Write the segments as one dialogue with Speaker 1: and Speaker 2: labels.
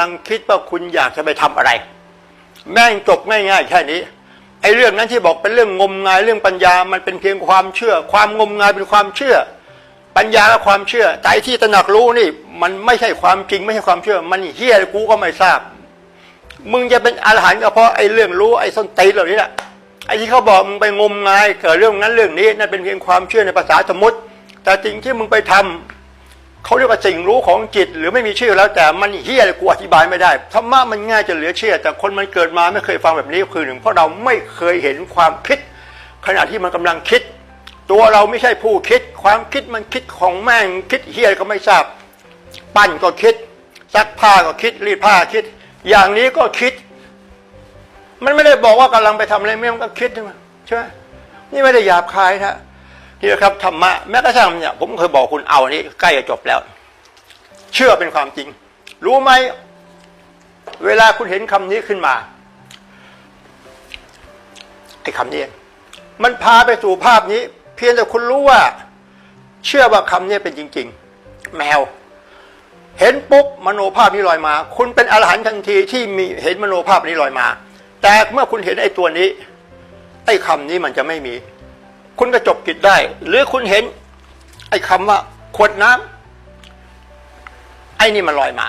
Speaker 1: ลังคิดว่าคุณอยากจะไปทำอะไร แม่งจบง่ายๆแค่นี้ไอ้เรื่องนั้นที่บอกเป็นเรื่องงมงายเรื่องปัญญา มันเป็นเพียงความเชื่อ ความงมงายเป็นความเชื่อ ปัญญาและความเชื่อแต่อ้ที่ตระหนักรู้นี่ มันไม่ใช่ความจริงไม่ใช่ความเชื่อ มันเฮี้ยกูก็ไม่ทราบ มึงจะเป็นอรหันต์ก็เพราะไอ้เรื่องรู้ไอ้ส้นตีนเหล่านี้แหละไอ้ที่เขาบอกมึงไปงมงายเกิดเรื่องนั้นเรื่องนี้นั่นเป็นเพียงความเชื่อในภาษาสมมติ แต่สิ่งที่มึงไปทำ เขาเรียกว่าสิ่งรู้ของจิต หรือไม่มีชื่อแล้วแต่มันเฮี้ยเลยกูอธิบายไม่ได้ธรรมะมันง่ายจะเหลือเชื่อ แต่คนมันเกิดมาไม่เคยฟังแบบนี้คือหนึ่งเพราะเราไม่เคยเห็นความคิด ขณะที่มันกำลังคิด ตัวเราไม่ใช่ผู้คิด ความคิดมันคิดของแม่งคิดเฮี้ยก็ไม่ทราบ ปั้นก็คิดซักผ้าก็คิดรีดผ้าคิด อย่างนี้ก็คิด มันไม่ได้บอกว่ากำลังไปทำอะไรไม่มันก็คิดใช่ไหมใช่ไหมนี่ไม่ได้หยาบคายนะ นี่นะครับธรรมะแม้กระทั่งเนี่ยผมเคยบอกคุณเอาอันนี้ใกล้จะจบแล้ว เชื่อเป็นความจริง รู้ไหม เวลาคุณเห็นคำนี้ขึ้นมาไอ้คำนี้มันพาไปสู่ภาพนี้ เพียงแต่คุณรู้ว่า เชื่อว่าคำนี้เป็นจริง ๆ แมว เห็นปุ๊บมโนภาพนี้ลอยมา คุณเป็นอรหันต์ทันทีที่มีเห็นมโนภาพนี้ลอยมา แต่เมื่อคุณเห็นไอ้ตัวนี้ไอ้คำนี้มันจะไม่มี คุณก็จบกิจได้ หรือคุณเห็น ไอ้คำว่าขวดน้ำไอ้นี่มันลอยมา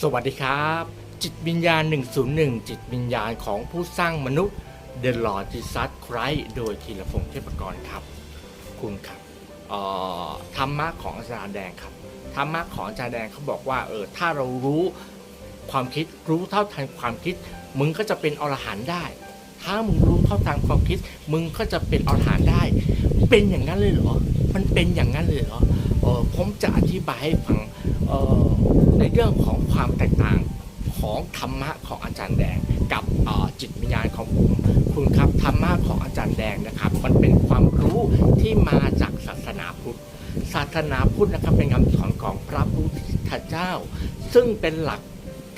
Speaker 2: สวัสดีครับ จิตวิญญาณ 101 จิตวิญญาณของผู้สร้างมนุษย์ The Lord Jesus Christ โดยธีรพงษ์เทพกรครับ คุณครับธรรมะของอาจารย์แดงครับธรรมะของอาจารย์แดงเขาบอกว่าเออถ้าเรารู้ความคิดรู้เท่าทันความคิด มึงก็จะเป็นอรหันต์ได้ ถ้ามึงรู้เท่าทันความคิด มึงก็จะเป็นอรหันต์ได้ เป็นอย่างนั้นเลยเหรอ มันเป็นอย่างนั้นเลยเหรอเออผมจะอธิบายให้ฟังเออในเรื่องของความแตกต่างของธรรมะของอาจารย์แดง กับจิตวิญญาณของผมคุณครับธรรมะของอาจารย์แดงนะครับ มันเป็นความรู้ที่มาจากศาสนาพุทธศาสนาพุทธนะครับเป็นคำสอนของพระพุทธเจ้า ซึ่งเป็นหลัก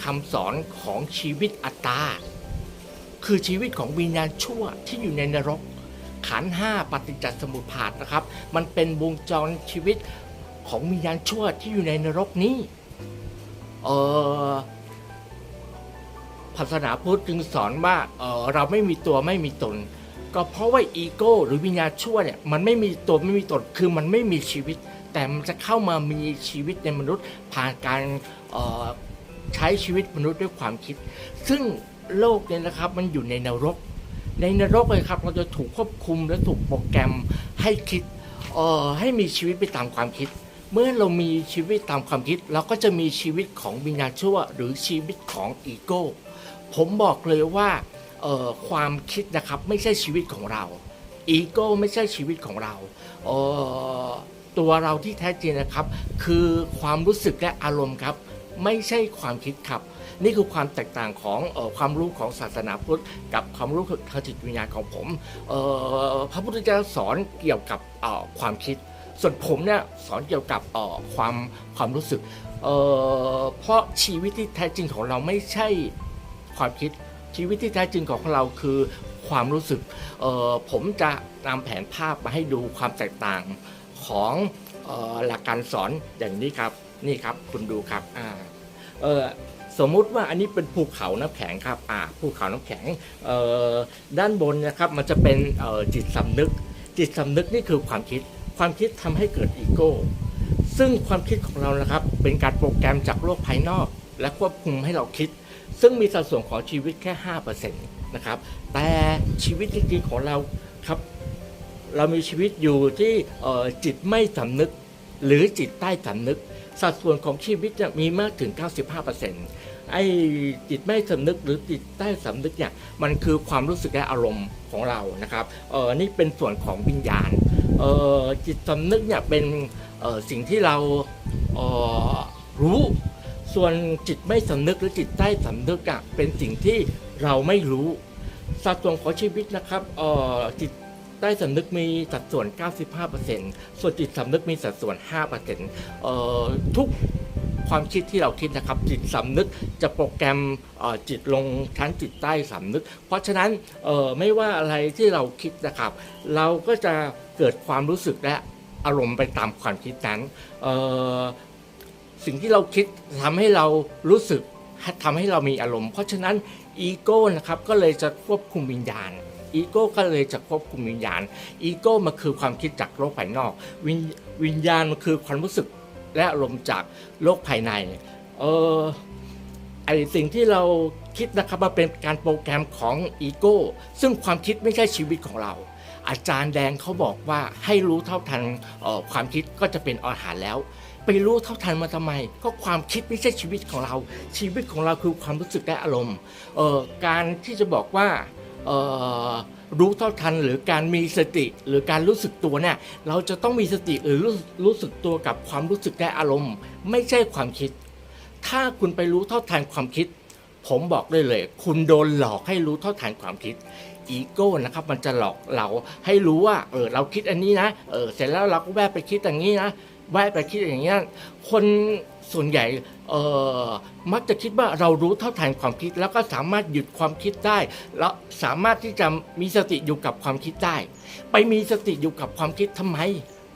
Speaker 2: คำสอนของชีวิตอัตตา คือชีวิตของวิญญาณชั่วที่อยู่ในนรก ขันห้าปฏิจจสมุปบาทนะครับ มันเป็นวงจรชีวิตของวิญญาณชั่วที่อยู่ในนรกนี้เออศาสนาพุทธจึงสอนว่าเออเราไม่มีตัวไม่มีตน ก็เพราะว่าอีโก้หรือวิญญาณชั่วเนี่ยมันไม่มีตัวไม่มีตนคือมันไม่มีชีวิต แต่มันจะเข้ามามีชีวิตในมนุษย์ผ่านการออใช้ชีวิตมนุษย์ด้วยความคิด ซึ่ง โลกเนี่ยนะครับ มันอยู่ในนรก ในนรกเลยครับ เราจะถูกควบคุมและถูกโปรแกรมให้คิดเอ่อให้มีชีวิตไปตามความคิด เมื่อเรามีชีวิตตามความคิด เราก็จะมีชีวิตของวิญญาณชั่ว หรือชีวิตของอีโก้ ผมบอกเลยว่าเอ่อความคิดนะครับไม่ใช่ชีวิตของเราอีโก้ไม่ใช่ชีวิตของเราเอ่อตัวเราที่แท้จริงนะครับ คือความรู้สึกและอารมณ์ครับ ไม่ใช่ความคิดครับ นี่คือความแตกต่างของออความรู้ของศาสนาพุทธ กับความรู้ทางจิตวิญญาณของผมพระพุทธเจ้าสอนเกี่ยวกับความคิด ส่วนผมเนี่ยสอนเกี่ยวกับความความรู้สึกเเพราะชีวิตที่แท้จริงของเราไม่ใช่ความคิดชีวิตที่แท้จริงของเราคือความรู้สึก ผมจะนำแผนภาพมาให้ดูความแตกต่างของหลักการสอนอย่างนี้ครับ นี่ครับคุณดูครับอ่าเออ สมมุติว่าอันนี้เป็นภูเขาน้ำแข็งครับอ่าภูเขาน้ำแข็งด้านบนนะครับมันจะเป็นจิตสำนึก จิตสำนึกนี่คือความคิด ความคิดทำให้เกิดอีโก้ซึ่งความคิดของเรานะครับเป็นการโปรแกรมจากโลกภายนอก และควบคุมให้เราคิด ซึ่งมีสัดส่วนของชีวิตแค่ 5%นะครับแต่ชีวิตจริงๆของเราครับเรามีชีวิตอยู่ที่จิตไม่สำนึก หรือจิตใต้สำนึก สัดส่วนของชีวิตจะมีมากถึง 95% ไอ้จิตไม่สำนึกหรือจิตใต้สำนึกเนี่ยมันคือความรู้สึกและอารมณ์ของเรานะครับเออนี่เป็นส่วนของวิญญาณเออจิตสำนึกเนี่ยเป็นเออสิ่งที่เราเออรู้ ส่วนจิตไม่สำนึกหรือจิตใต้สำนึกอะเป็นสิ่งที่เราไม่รู้สัดส่วนของชีวิตนะครับเออจิตใต้สำนึกมีสัดส่วน 95%ส่วนจิตสำนึกมีสัดส่วน 5%เอ่อทุก ความคิดที่เราคิดนะครับ จิตสำนึกจะโปรแกรมจิตลงชั้นจิตใต้สำนึก เพราะฉะนั้นไม่ว่าอะไรที่เราคิดนะครับ เราก็จะเกิดความรู้สึกและอารมณ์ไปตามความคิดนั้นสิ่งที่เราคิดทำให้เรารู้สึกทำให้เรามีอารมณ์ เพราะฉะนั้นอีโก้นะครับก็เลยจะควบคุมวิญญาณอีโก้ก็เลยจะควบคุมวิญญาณอีโก้มันคือความคิดจากโลกภายนอก วิญวิญญาณมันคือความรู้สึก และอารมณ์จากโลกภายใน เออไอสิ่งที่เราคิดนะครับมันเป็นการโปรแกรมของอีโก้ซึ่งความคิดไม่ใช่ชีวิตของเรา อาจารย์แดงเขาบอกว่าให้รู้เท่าทันออความคิดก็จะเป็นอาหารแล้ว ไปรู้เท่าทันมาทำไม ก็ความคิดไม่ใช่ชีวิตของเรา ชีวิตของเราคือความรู้สึกและอารมณ์ออการที่จะบอกว่า รู้เท่าทันหรือการมีสติหรือการรู้สึกตัวเนี่ยเราจะต้องมีสติหรือรู้รู้สึกตัวกับความรู้สึกและอารมณ์ ไม่ใช่ความคิด ถ้าคุณไปรู้เท่าทันความคิด ผมบอกได้เลย คุณโดนหลอกให้รู้เท่าทันความคิดอีโก้นะครับมันจะหลอกเราให้รู้ว่าเออเราคิดอันนี้นะเออเสร็จแล้วเราก็แวะไปคิดอย่างนี้นะแวะไปคิดอย่างนี้คนส่วนใหญ่ มักจะคิดว่าเรารู้เท่าทันความคิด แล้วก็สามารถหยุดความคิดได้ แล้วสามารถที่จะมีสติอยู่กับความคิดได้ ไปมีสติอยู่กับความคิดทำไม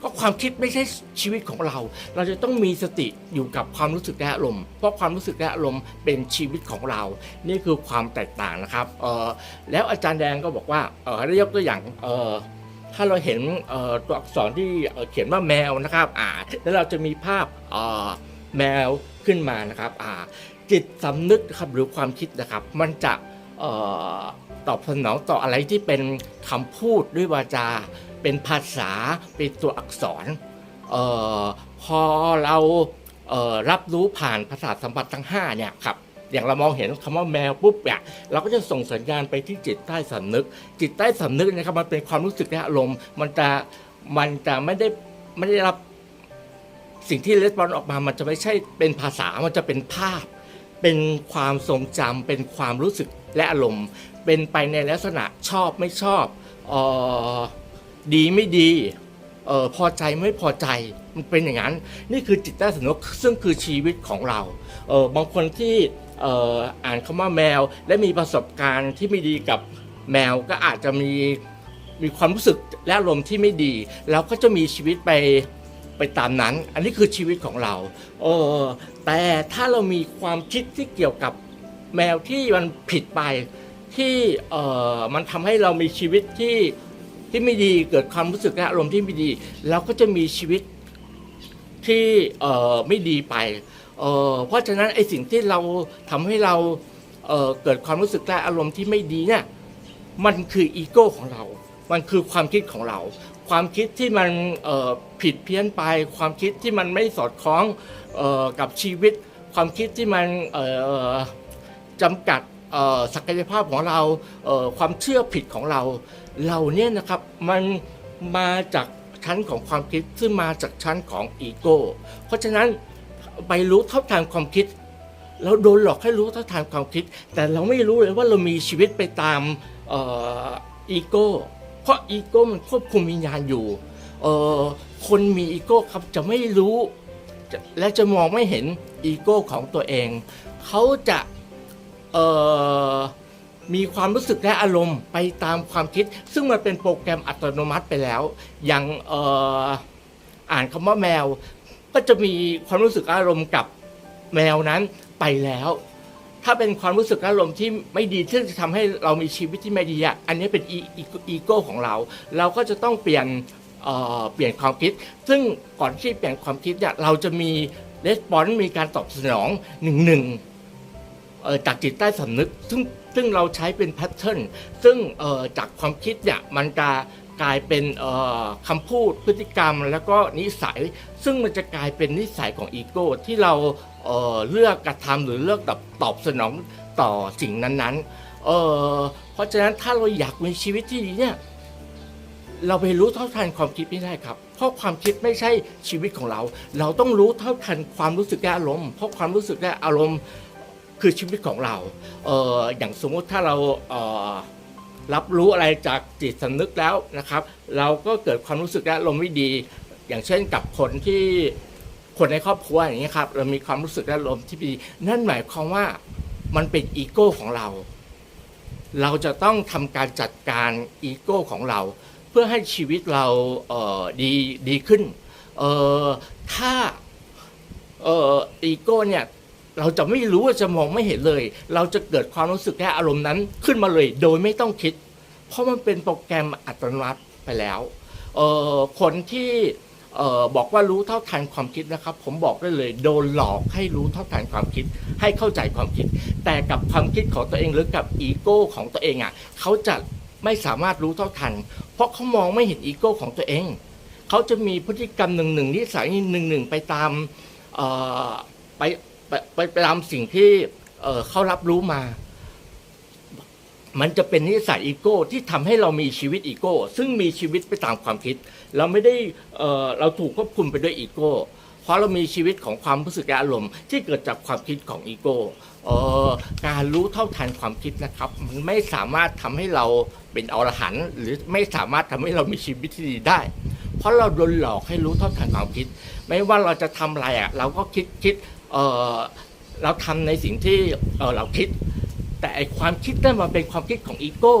Speaker 2: ก็ความคิดไม่ใช่ชีวิตของเรา เราจะต้องมีสติอยู่กับความรู้สึกและอารมณ์เพราะความรู้สึกและอารมณ์เป็นชีวิตของเรา นี่คือความแตกต่างนะครับเออแล้วอาจารย์แดงก็บอกว่าเออได้ยกตัวอย่างเออถ้าเราเห็นเออตัวอักษรที่เขียนว่าแมวนะครับอ่าแล้วเราจะมีภาพเออแมว ขึ้นมานะครับจิตสำนึกครับหรือความคิดนะครับ มันจะออตอบสนองต่ออะไรที่เป็นคำพูดด้วยวาจา เป็นภาษาเป็นตัวอักษรออพอเราเรับรู้ผ่านภาษาสัมผัสทั้ง5เนี่ยครับอย่างเรามองเห็นคำว่าแมวปุ๊บเนี่ยเราก็จะส่งสัญญาณไปที่จิตใต้สำนึก จิตใต้สำนึกนะครับมันเป็นความรู้สึกและอารมณ์มันจะมันจะไม่ได้ไม่ได้รับ สิ่งที่レスปอนออกมามันจะไม่ใช่เป็นภาษามันจะเป็นภาพ เป็นความทรงจำเป็นความรู้สึกและอารมณ์ เป็นไปในลักษณะชอบไม่ชอบออดีไม่ดีเออพอใจไม่พอใจมันเป็นอย่างนั้น นี่คือจิตใต้สำนึกซึ่งคือชีวิตของเราเออบางคนที่เอออ่านคำว่าแมว และมีประสบการณ์ที่ไม่ดีกับแมวก็อาจจะมีมีความรู้สึกและอารมณ์ที่ไม่ดีเราก็จะมีชีวิตไป ไปตามนั้น อันนี้คือชีวิตของเราเออแต่ถ้าเรามีความคิดที่เกี่ยวกับแมวที่มันผิดไปที่เออมันทำให้เรามีชีวิตที่ที่ไม่ดีเกิดความรู้สึกและอารมณ์ที่ไม่ดี เราก็จะมีชีวิตที่เออไม่ดีไปเออเพราะฉะนั้นไอ้สิ่งที่เราทำให้เราเออเกิดความรู้สึกและอารมณ์ที่ไม่ดีเนี่ยมันคืออีโก้ของเรา มันคือความคิดของเรา ความคิดที่มันผิดเพี้ยนไป ความคิดที่มันไม่สอดคล้องออกับชีวิต ความคิดที่มันจำกัดศักยภาพของเราเความเชื่อผิดของเราเหล่านี้นะครับมันมาจากชั้นของความคิดซึ่งมาจากชั้นของอีโก้เพราะฉะนั้นไปรู้เท่าทางความคิดเราโดนหลอกให้รู้เท่าทางความคิด แต่เราไม่รู้เลยว่าเรามีชีวิตไปตามอีโก้ ราะอีโก้มันควบคุมวิญญาณอยู่ เออคนมีอีโก้ครับจะไม่รู้จะและจะมองไม่เห็นอีโก้ของตัวเอง เขาจะเออมีความรู้สึกและอารมณ์ไปตามความคิด ซึ่งมันเป็นโปรแกรมอัตโนมัติไปแล้ว อย่างเอออ่านคำว่าแมว ก็จะมีความรู้สึกอารมณ์กับแมวนั้นไปแล้ว ถ้าเป็นความรู้สึกอารมณ์ที่ไม่ดีที่งจะทำให้เรามีชีวิตที่ไม่ดีอะอันนี้เป็นอีโก้ของเรา เราก็จะต้องเปลี่ยนเปลี่ยนความคิด ซึ่งก่อนที่เปลี่ยนความคิดเนี่ยเราจะมีレスปอนมีการตอบสนองหนึ่งหนึ่งจากจิตใต้สำนึกซึ่งซึ่งเราใช้เป็นแพทเทิร์นซึ่งจากความคิดเนี่ยมันจะ กลายเป็นคำพูดพฤติกรรมแล้วก็นิสัย ซึ่งมันจะกลายเป็นนิสัยของอีโก้ที่เราเเลือกกระทำหรือเลือกตอบตอบสนองต่อสิ่งนั้นๆเเพราะฉะนั้นถ้าเราอยากมีชีวิตที่ดีเนี่ยเราไปรู้เท่าทันความคิดไม่ได้ครับ เพราะความคิดไม่ใช่ชีวิตของเรา เราต้องรู้เท่าทันความรู้สึกและอารมณ์ เพราะความรู้สึกและอารมณ์คือชีวิตของเราเอออย่างสมมติถ้าเราเออ รับรู้อะไรจากจิตสำนึกแล้วนะครับ เราก็เกิดความรู้สึกและอารมไม่ดี อย่างเช่นกับคนที่คนในครอบครัวอย่างนี้ครับเรามีความรู้สึกและอารมที่ไม่ดีนั่นหมายความว่ามันเป็นอีโก้ของเรา เราจะต้องทำการจัดการอีโก้ของเรา เพื่อให้ชีวิตเราเดีดีขึ้นถ้าอีโก้เนี่ย เราจะไม่รู้ว่าจะมองไม่เห็นเลย เราจะเกิดความรู้สึกและอารมณ์นั้นขึ้นมาเลย โดยไม่ต้องคิด เพราะมันเป็นโปรแกรมอัตโนมัติไปแล้วคนที่บอกว่ารู้เท่าทันความคิดนะครับ ผมบอกได้เลย โดนหลอกให้รู้เท่าทันความคิด ให้เข้าใจความคิด แต่กับความคิดของตัวเองหรือกับอีโก้ของตัวเองอะเขาจะไม่สามารถรู้เท่าทัน เพราะเขามองไม่เห็นอีโก้ของตัวเองเขาจะมีพฤติกรรมหนึ่งหนึ่งนิสัยหนึ่งหนึ่งไปตามไป ไปไปไปตามสิ่งที่เอ่อเขารับรู้มา มันจะเป็นนิสัยอีโก้ที่ทำให้เรามีชีวิตอีโก้ ซึ่งมีชีวิตไปตามความคิด เราไม่ได้เอ่อเราถูกควบคุมไปด้วยอีโก้ เพราะเรามีชีวิตของความรู้สึกและอารมณ์ที่เกิดจากความคิดของอีโก้เอ่อการรู้เท่าทันความคิดนะครับ มันไม่สามารถทำให้เราเป็นอรหันต์หรือไม่สามารถทำให้เรามีชีวิตที่ดีได้ เพราะเราโดนหลอกให้รู้เท่าทันความคิด ไม่ว่าเราจะทำอะไรอะ เราก็คิดคิด เราทำในสิ่งที่เราคิด แต่ไอความคิดนั่นมันเป็นความคิดของอีโก้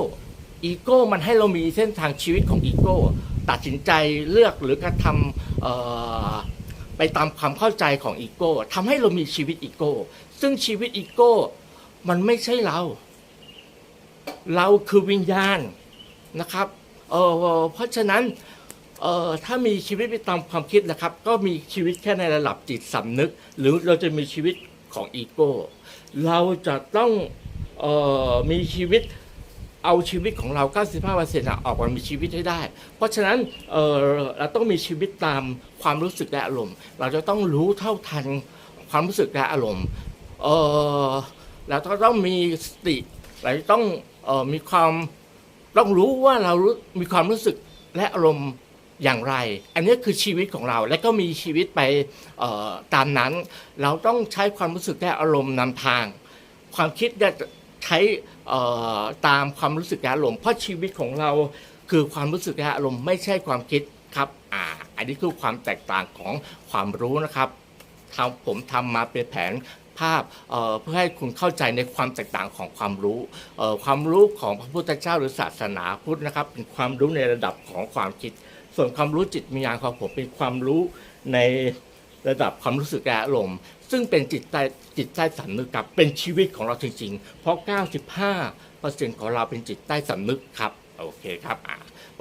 Speaker 2: อีโก้มันให้เรามีเส้นทางชีวิตของอีโก้ตัดสินใจเลือกหรือกระทำไปตามความเข้าใจของอีโก้ทำให้เรามีชีวิตอีโก้ ซึ่งชีวิตอีโก้มันไม่ใช่เรา เราคือวิญญาณนะครับเเพราะฉะนั้น เอ่อถ้ามีชีวิตไปตามความคิดนะครับ ก็มีชีวิตแค่ในระดับจิตสำนึก หรือเราจะมีชีวิตของอีโก้ เราจะต้องเอ่อมีชีวิตเอาชีวิตของเรา 95%อออกมามีชีวิตให้ได้ เพราะฉะนั้นเอ่อเราต้องมีชีวิตตามความรู้สึกและอารมณ์ เราจะต้องรู้เท่าทันความรู้สึกและอารมณ์เอ่อเราต้องมีสติเราต้องเอ่อมีความต้องรู้ว่าเรารู้มีความรู้สึกและอารมณ์ อย่างไร อันนี้คือชีวิตของเราและก็มีชีวิตไปตามนั้น เราต้องใช้ความรู้สึกและอารมณ์นำทาง ความคิดจะใช้ตามความรู้สึกและอารมณ์เพราะชีวิตของเราคือความรู้สึกและอารมณ์ไม่ใช่ความคิดครับอ่าอันนี้คือความแตกต่างของความรู้นะครับทำผมทำมาเป็นแผนภาพเพื่อให้คุณเข้าใจในความแตกต่างของความรู้ ความรู้ของพระพุทธเจ้าหรือศาสนาพุทธนะครับ เป็นความรู้ในระดับของความคิด ส่วนความรู้จิตวิญญาณของผมเป็นความรู้ในระดับความรู้สึกและอารมณ์ซึ่งเป็นจิตใต้จิตใต้สำนึกครับเป็นชีวิตของเราจริงๆ เพราะ 95%ของเราเป็นจิตใต้สำนึกครับโอเคครับ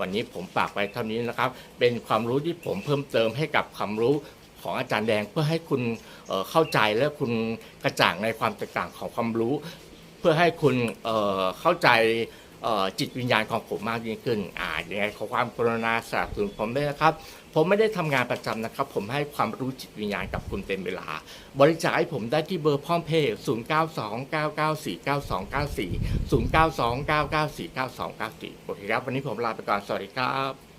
Speaker 2: วันนี้ผมฝากไว้เท่านี้นะครับ เป็นความรู้ที่ผมเพิ่มเติมให้กับความรู้ของอาจารย์แดงเพื่อให้คุณเเข้าใจและคุณกระจ่างในความแตกต่างของความรู้ เพื่อให้คุณเเข้าใจ จิตวิญญาณของผมมากยิ่งขึ้นอ่ายังไรขอความกรุณาสนับสนุนผมด้วยนะครับ ผมไม่ได้ทำงานประจำนะครับ ผมให้ความรู้จิตวิญญาณกับคุณเต็มเวลา บริจาคให้ผมได้ที่เบอร์พร้อมเพย์0 9 2 9 9 4 9 2 9 4 0 9 2 9 9 4 9 2 9 4โอเคครับ วันนี้ผมลาไปก่อน สวัสดีครับ